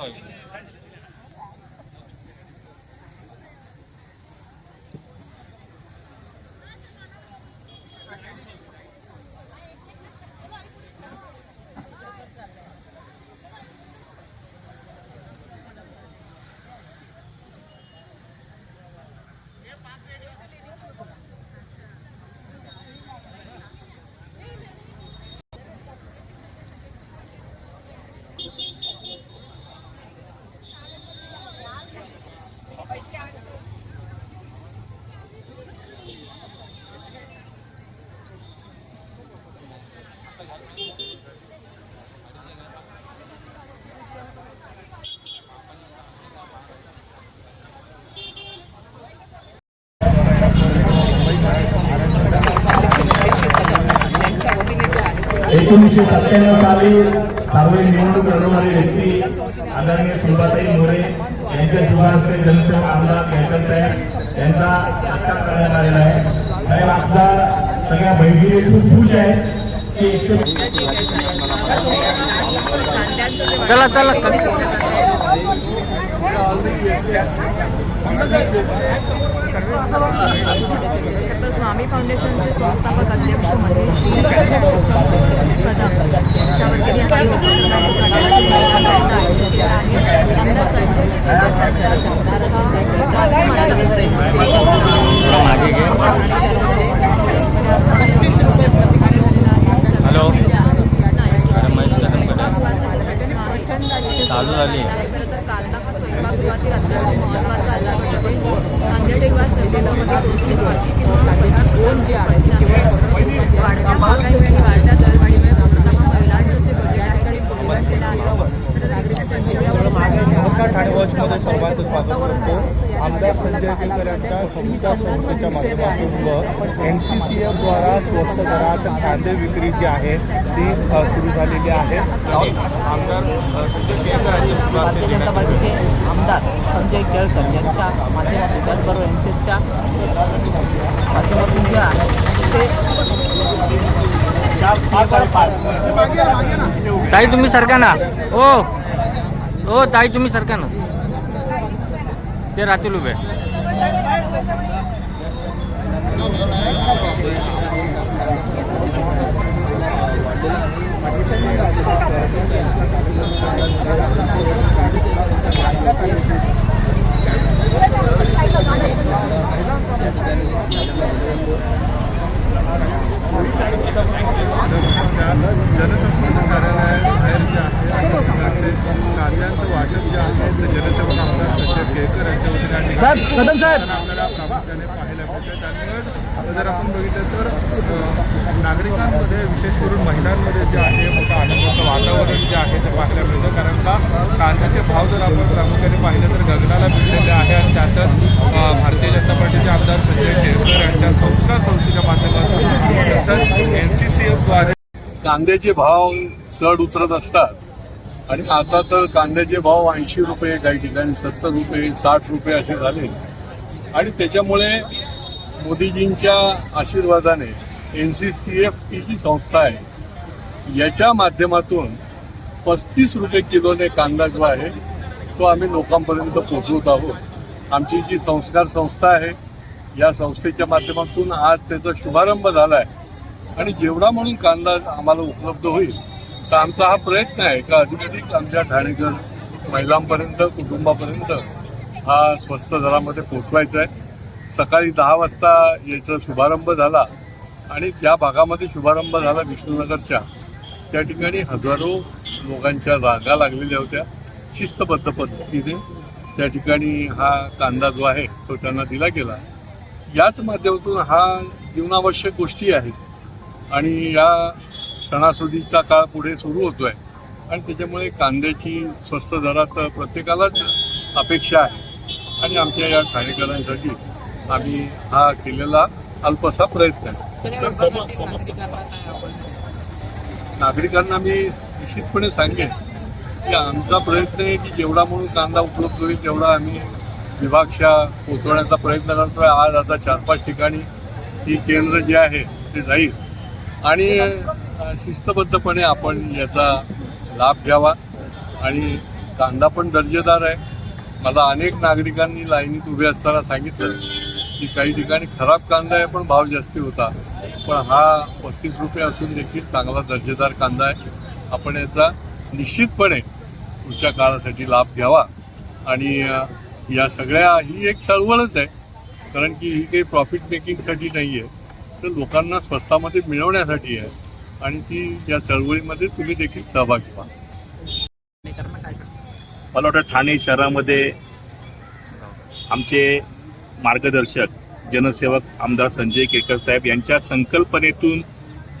nove. एकोणीसशे सत्त्याण्णव साली सार्वजनिक निवडणूक लढवणारी व्यक्ती आदरणीय सुभाताई मोरे यांच्या जनसेवक आमदार केळकर साहेब यांचा सत्कार करण्यात आलेला आहे. साहेब आपला सगळ्या बहिणी खूप खुश आहेत की चला चला स्वामी फाउंडेशनचे संस्थापक अध्यक्ष महेश आहे. ती वाढत्या महागाई आणि वाढत्या दरवाढीमुळे प्रथम महिलांचं जे बजेट आहे ते पूर्ण केलं आहे तर नागरिक त्यांच्या नमस्कार ठाणे वॉचमध्ये सर्वांचं स्वागत करतो आमदार संजय केळकर यांच्या संस्था संस्थेच्या माध्यमातून एन सी सी एफद्वारा स्वस्त दरात कांदे विक्री जी आहे ती सुरू झालेली आहे. आमदार संजय केळकर यांच्या शुभास्ते भारतीय जनता पार्टीचे आमदार संजय केळकर यांच्या माध्यमातून त्याचबरोबर एन सी एफच्या माध्यमातून जे आहे ते ताई तुम्ही सरका ना. ओ ओ ताई तुम्ही सरका ना. ते राहतील उभे. जनसंपर्क वाटप कदम साहेब आपल्याला प्रामुख्याने पाहायला मिळतं त्यामुळे जर आपण बघितलं तर अ, नागरिकांमध्ये विशेष करून महिलांमध्ये जे आहे मोठं आनंदाचं वातावरण जे आहे ते पाहायला मिळतं कारण का कांद्याचे भाव जर आपण पाहिलं तर गगनाला भिडलेले आहे आणि त्यातच भारतीय जनता पार्टीचे आमदार संजय केळकर यांच्या संस्था संस्थेच्या माध्यमातून तसंच एन सी सी एफद्वारे कांद्याचे भाव चढ उतरत असतात. आणि आता तर कांद्याचे भाव ऐंशी रुपये काही ठिकाणी सत्तर रुपये साठ रुपये असे झाले. आणि त्याच्यामुळे मोदीजींच्या आशीर्वादाने एन सी सी एफ ही जी संस्था आहे याच्या माध्यमातून पस्तीस रुपये किलोने कांदा जो आहे तो आम्ही लोकांपर्यंत पोचवत आहोत आमची जी संस्कार संस्था आहे या संस्थेच्या माध्यमातून आज त्याचा शुभारंभ झाला आहे आणि जेवढा म्हणून कांदा आम्हाला उपलब्ध होईल तर आमचा हा प्रयत्न आहे का अधिकाधिक आमच्या ठाणेकर महिलांपर्यंत कुटुंबापर्यंत हा स्वस्त दरामध्ये पोचवायचा आहे. सकाळी दहा वाजता याचा शुभारंभ झाला आणि त्या भागामध्ये शुभारंभ झाला विष्णुनगरच्या त्या ठिकाणी हजारो लोकांच्या रागा लागलेल्या होत्या. शिस्तबद्ध पद्धतीने त्या ठिकाणी हा कांदा जो आहे तो त्यांना दिला गेला. याच माध्यमातून हा जीवनावश्यक गोष्टी आहेत आणि या सणासुदीचा काळ पुढे सुरू होतो आहे आणि त्याच्यामुळे कांद्याची स्वस्त दरात प्रत्येकालाच अपेक्षा आहे. आणि आमच्या या ठाणेकरांसाठी आम्ही हा केलेला अल्पसा प्रयत्न आहे. नागरिकांना मी निश्चितपणे सांगेन की आमचा प्रयत्न आहे की जेवढा म्हणून कांदा उपलब्ध होईल तेवढा आम्ही विभागशा पोचवण्याचा प्रयत्न करतोय. आज आता चार पाच ठिकाणी ही केंद्र जे आहे ते जाईल. आणि शिस्तबद्धपणे आपण याचा लाभ घ्यावा. आणि कांदा पण दर्जेदार आहे. मला अनेक नागरिकांनी लाईनीत उभे असताना सांगितलं की काही ठिकाणी खराब कांदा आहे पण भाव जास्ती होता. पण हा पस्तीस रुपये असून देखील चांगला दर्जेदार कांदा आहे. आपण याचा निश्चितपणे पुढच्या काळासाठी लाभ घ्यावा. आणि या सगळ्या ही एक चळवळच आहे. कारण की ही काही प्रॉफिट मेकिंगसाठी नाही आहे तर लोकांना स्वस्तामध्ये मिळवण्यासाठी आहे. आणि ती या चळवळीमध्ये तुम्ही देखील सहभागी व्हा. मला वाटतं ठाणे शहरामध्ये आमचे मार्गदर्शक जनसेवक आमदार संजय केळकर साहेब यांच्या संकल्पनेतून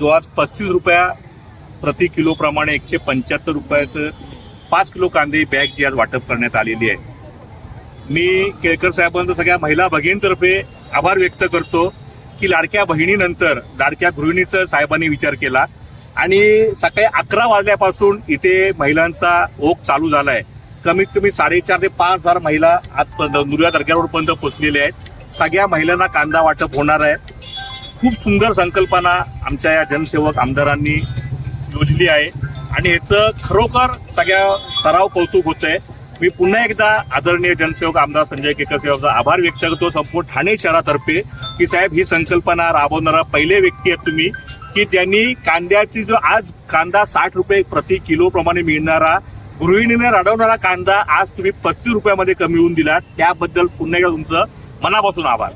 जो आज पस्तीस रुपया प्रति किलोप्रमाणे एकशे पंच्याहत्तर रुपयाचं पाच किलो कांदे बॅग जी आज वाटप करण्यात आलेली आहे. मी केळकर साहेबांचं सगळ्या महिला भगिनीतर्फे आभार व्यक्त करतो की लाडक्या बहिणीनंतर लाडक्या गृहिणीचा साहेबांनी विचार केला आणि सकाळी अकरा वाजल्यापासून इथे महिलांचा ओघ चालू झाला आहे कमीत कमी साडेचार ते पाच हजार महिला आजपर्यंत नुर्या दर्ग्यावरपर्यंत पोचलेल्या आहेत. सगळ्या महिलांना कांदा वाटप होणार आहे. खूप सुंदर संकल्पना आमच्या या जनसेवक आमदारांनी योजली आहे. आणि याचं खरोखर सगळ्या सराव कौतुक होत आहे मी पुन्हा एकदा आदरणीय जनसेवक आमदार संजय केकर आभार व्यक्त करतो. संपूर्ण ठाणे शहरातर्फे की साहेब ही संकल्पना राबवणारा पहिले व्यक्ती आहेत तुम्ही की ज्यांनी कांद्याची जो आज कांदा साठ रुपये प्रति किलो प्रमाणे मिळणारा गृहिणीने रडवणारा कांदा आज तुम्ही पस्तीस रुपयामध्ये कमी होऊन दिला त्याबद्दल पुन्हा एकदा तुमचं मनापासून आभार.